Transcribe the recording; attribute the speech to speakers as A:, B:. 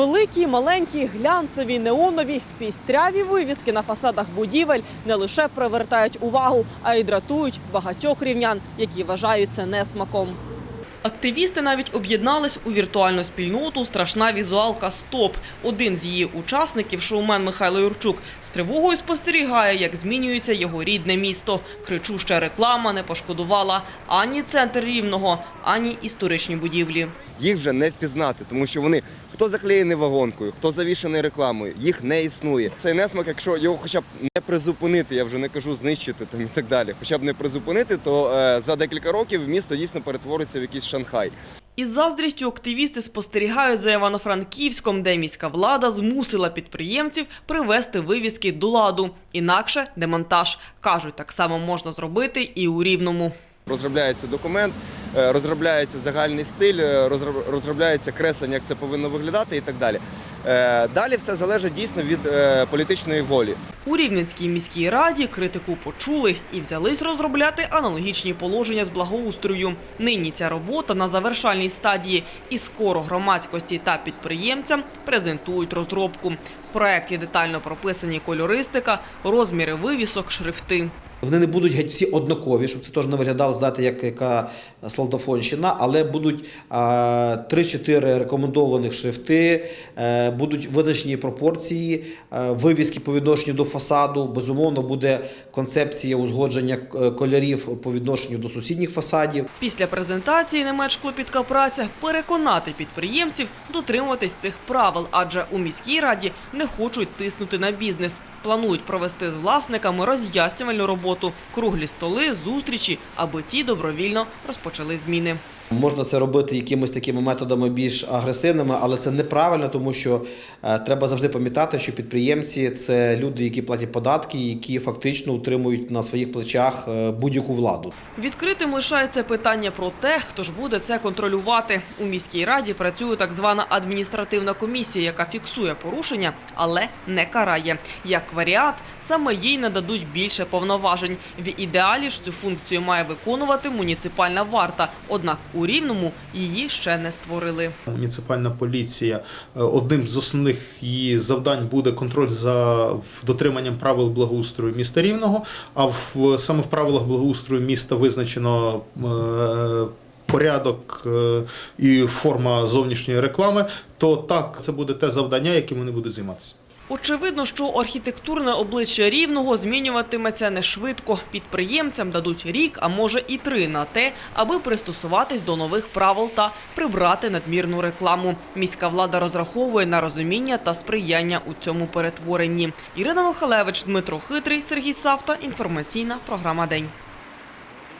A: Великі, маленькі, глянцеві, неонові, пістряві вивіски на фасадах будівель не лише привертають увагу, а й дратують багатьох рівнян, які вважаються несмаком. Активісти навіть об'єднались у віртуальну спільноту Страшна візуалка Стоп. Один з її учасників, шоумен Михайло Юрчук, з тривогою спостерігає, як змінюється його рідне місто. Кричуща реклама не пошкодувала ані центр рівного, ані історичні будівлі.
B: їх вже не впізнати, тому що вони хто заклеєний вагонкою, хто завішаний рекламою, їх не існує. Цей несмак, якщо його хоча б не призупинити, я вже не кажу знищити там і так далі. Хоча б не призупинити, то е, за декілька років місто дійсно перетвориться в якийсь Шанхай.
A: Із заздрістю активісти спостерігають за Івано-Франківськом, де міська влада змусила підприємців привести вивіски до ладу. Інакше демонтаж. Кажуть, так само можна зробити і у Рівному.
B: Розробляється документ, е, розробляється загальний стиль, е, розроб- розробляється креслення, як це повинно виглядати і так далі. Е, Далі все залежить дійсно від політичної волі.
A: У Рівненській міській раді критику почули і взялись розробляти аналогічні положення з благоустрою. Нині ця робота на завершальній стадії, і скоро громадськості та підприємцям презентують розробку. В проєкті детально прописані кольористика, розміри вивісок, шрифти.
C: Вони не будуть геть всі однакові, щоб це теж не виглядало, знаєте, як яка слалдафонщина, але будуть а, 3-4 рекомендованих шрифти, е, будуть визначені пропорції, е, вивіски по відношенню до фасаду. Безумовно, буде концепція узгодження е, кольорів по відношенню до сусідніх фасадів.
A: Після презентації не менш клопітка праця переконати підприємців дотримуватись цих правил, адже у міській раді не хочуть тиснути на бізнес. Планують провести з власниками роз'яснювальну роботу, круглі столи, зустрічі, аби ті добровільно розпочали зміни.
C: Можна це робити якимись такими методами більш агресивними, але це неправильно, тому що е, треба завжди пам'ятати, що підприємці це люди, які платять податки, які фактично утримують на своїх плечах е, будь-яку владу.
A: Відкритим лишається питання про те, хто ж буде це контролювати. У міській раді працює так звана адміністративна комісія, яка фіксує порушення, але не карає. Як варіант, саме їй нададуть більше повноважень. В ідеалі ж цю функцію має виконувати муніципальна варта. Однак у рівному її ще не створили.
D: Муніципальна поліція е, одним з основних її завдань буде контроль за дотриманням правил благоустрою міста Рівного. А в саме в правилах благоустрою міста визначено. е, Порядок е, і форма зовнішньої реклами, то так це буде те завдання, яким вони будуть займатися.
A: Очевидно, що архітектурне обличчя рівного змінюватиметься не швидко. Підприємцям дадуть рік, а може і три на те, аби пристосуватись до нових правил та прибрати надмірну рекламу. Міська влада розраховує на розуміння та сприяння у цьому перетворенні. Ірина Михалевич, Дмитро Хитрий, Сергій Савта. Інформаційна програма День.